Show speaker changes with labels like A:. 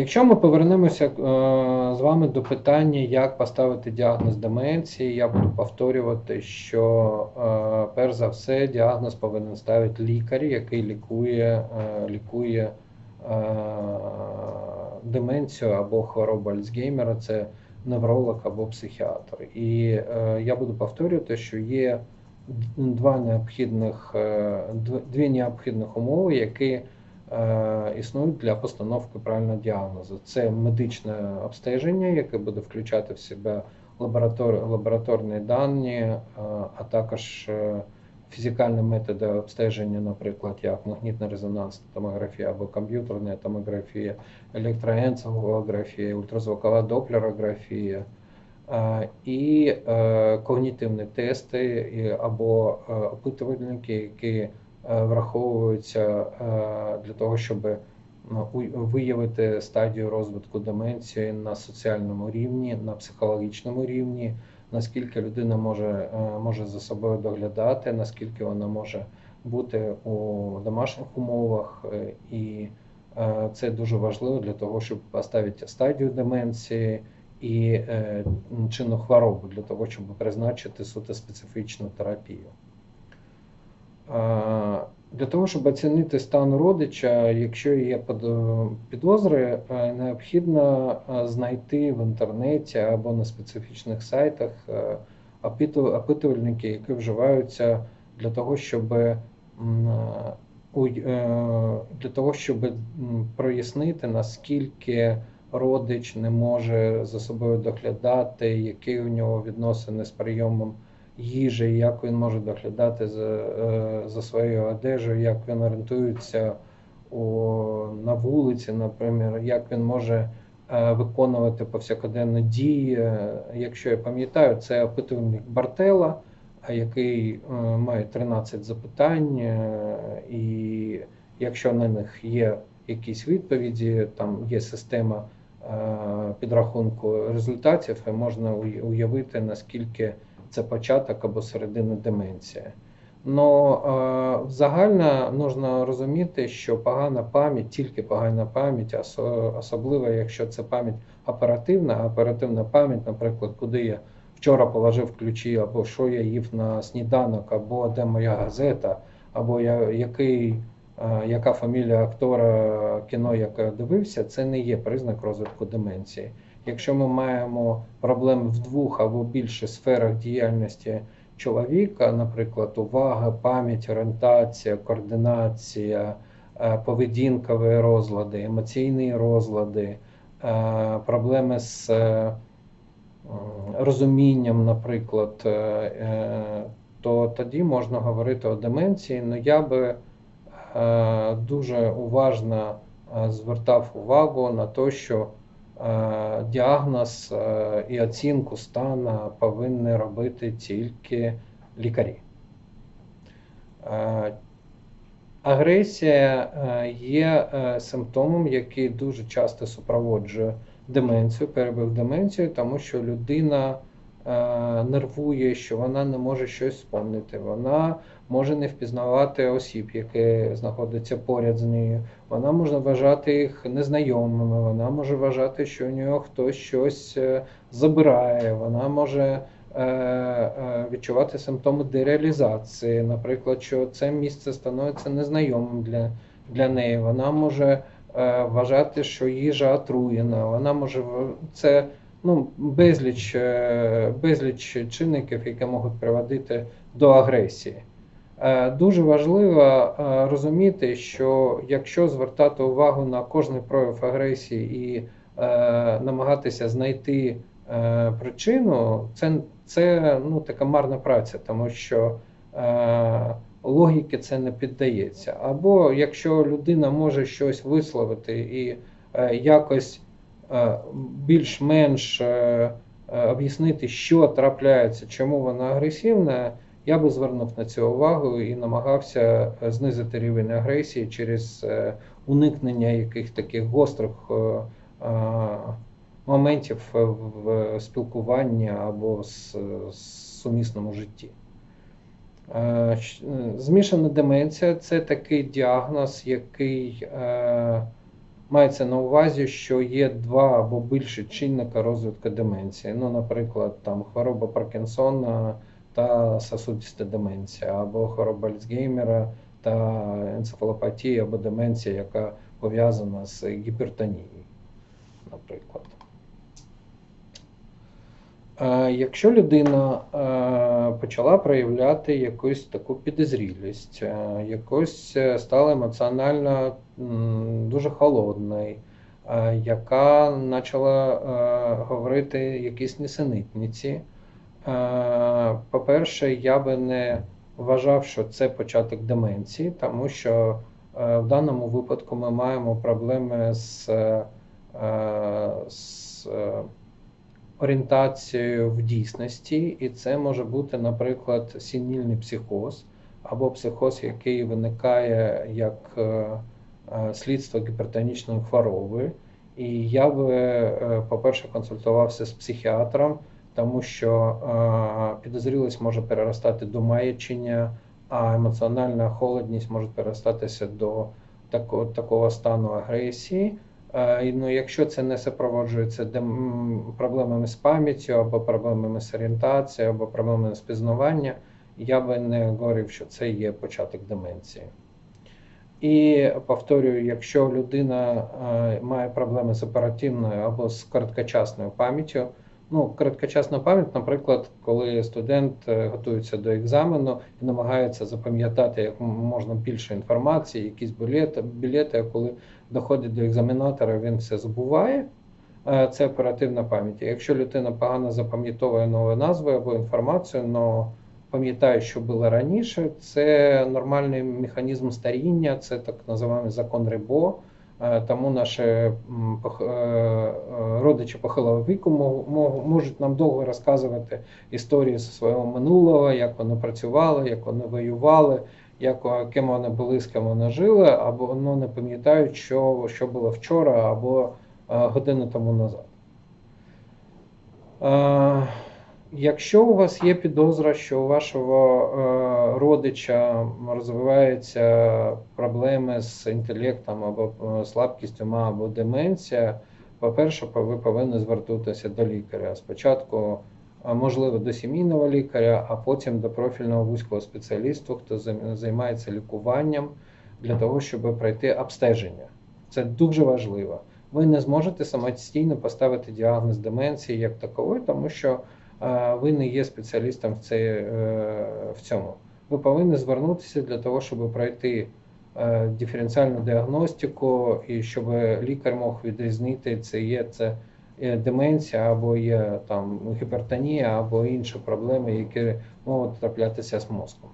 A: Якщо ми повернемося е, з вами до питання, як поставити діагноз деменції, я буду повторювати, що е, перш за все діагноз повинен ставити лікар, який лікує, е, лікує деменцію або хворобу Альцгеймера, це невролог або психіатр. І я буду повторювати, що є два необхідних, дві необхідних умови, які Е, існують для постановки правильного діагнозу. Це медичне обстеження, яке буде включати в себе лаборатор, лабораторні дані, е, а також е, фізикальні методи обстеження, наприклад, як магнітна резонансна томографія або комп'ютерна томографія, електроенцефалографія, ультразвукова доплерографія. І когнітивні тести або опитувальники, які Е, враховуються е, для того, щоб ну, виявити стадію розвитку деменції на соціальному рівні, на психологічному рівні, наскільки людина може, е, може за собою доглядати, наскільки вона може бути у домашніх умовах, і це дуже важливо для того, щоб поставити стадію деменції. І чинну хворобу для того, щоб призначити суто специфічну терапію. Для того, щоб оцінити стан родича, якщо є підозри, е, необхідно е, знайти в інтернеті або на специфічних сайтах е, опитувальники, які вживаються для того, щоб для того, щоб прояснити, наскільки родич не може за собою доглядати, які у нього відносини з прийомом їжі, як він може доглядати за е, за своєю одежею, як він орієнтується у, на вулиці, наприклад, як він може е, виконувати повсякденні дії. Якщо я пам'ятаю, це опитувальник Бартела, який е, має 13 запитань, і якщо на них є якісь відповіді, там є система підрахунку результатів, можна уявити наскільки це початок або середина деменції. Но е, загально нужно розуміти, що погана пам'ять, тільки погана пам'ять, особливо якщо це пам'ять оперативна, оперативна пам'ять, наприклад, куди я вчора положив ключі, або що я їв на сніданок, або де моя газета, або я, який, е, яка фамілія актора кіно, яке дивився, це не є признак розвитку деменції. Якщо ми маємо проблеми в двох або більше сферах діяльності чоловіка, наприклад, увага, пам'ять, орієнтація, координація, е, поведінкові розлади, емоційні розлади, е, проблеми з е, розумінням, наприклад, то тоді можна говорити о деменції. Ну я би дуже уважно звертав увагу на те, що діагноз е, і оцінку стану повинні робити тільки лікарі. Е, агресія є симптомом, який дуже часто супроводжує деменцію, перебив деменцію, тому що людина нервує, що вона не може щось спомнити. Вона може не впізнавати осіб, які знаходяться поряд з нею. Вона може вважати їх незнайомими, вона може вважати, що у нього хтось щось е, забирає, вона може е, е, відчувати симптоми дереалізації, наприклад, що це місце становиться незнайомим для, для неї. Вона може вважати, що їжа отруєна, вона може це ну, безліч, безліч чинників, які можуть приводити до агресії. Е, дуже важливо е, розуміти, що якщо звертати увагу на кожний прояв агресії і е, намагатися знайти причину, це це ну, така марна праця, тому що логіки це не піддається. Або якщо людина може щось висловити і якось більш-менш об'яснити, що трапляється, чому вона агресивна. Я би звернув на це увагу і намагався е, знизити рівень агресії через е, уникнення яких таких гострих е, моментів в спілкуванні або з сумісному житті. Змішана деменція це такий діагноз, який Мається на увазі, що є два або більше чинника розвитку деменції. Ну, наприклад, там хвороба Паркінсона та сосудиста деменція, або хвороба Альцгеймера та енцефалопатія або деменція, яка пов'язана з гіпертонією, наприклад. Е, Якщо людина е, почала проявляти якусь таку підозрілість, е, якось е, стала емоціонально дуже холодною, е, яка почала говорити якісь несенітниці, по-перше, я би не вважав, що це початок деменції, тому що в даному випадку ми маємо проблеми з, з орієнтацією в дійсності, і це може бути, наприклад, сінільний психоз або психоз, який виникає як е, е, слідство гіпертонічної хвороби. І я би, е, по-перше, консультувався з психіатром, тому що підозрілість може переростати до маячення, а емоціональна холодність може переростатися до такого стану агресії. Е, Ну, якщо це не супроводжується проблемами з пам'яттю, або проблемами з орієнтацією, або проблемами з пізнаванням, я би не говорив, що це є початок деменції. І повторюю, якщо людина е, має проблеми з оперативною або з короткочасною пам'яттю, ну, короткочасна пам'ять, наприклад, коли студент е, готується до екзамену і намагається запам'ятати як можна більше інформації, якісь білети, білети, а коли доходить до екзаменатора, він все забуває. Е, Це оперативна пам'ять. Якщо людина погано запам'ятовує нові назви або інформацію, але пам'ятає, що було раніше, це нормальний механізм старіння, це так називаємо закон Рибо. Е, Тому наші е, е, родичі похилого віку мо- мо- можуть нам довго розказувати історії зі свого минулого, як вони працювали, як вони воювали, як ким вони були, з ким вони жили, або ну, не пам'ятають, що, що було вчора або годину тому назад. Якщо у вас є підозра, що у вашого е, родича розвиваються проблеми з інтелектом або е, слабкістю ума, або деменція, по-перше, ви повинні звернутися до лікаря. Спочатку, е, можливо, до сімейного лікаря, а потім до профільного вузького спеціалісту, хто займається лікуванням для того, щоб пройти обстеження. Це дуже важливо. Ви не зможете самостійно поставити діагноз деменції як такової, тому що ви не є спеціалістом е, в цьому. Ви повинні звернутися для того, щоб пройти е, диференціальну діагностику і щоб лікар мог відрізнити, це є це е, деменція або є там гіпертонія, або інші проблеми, які можуть траплятися з мозком.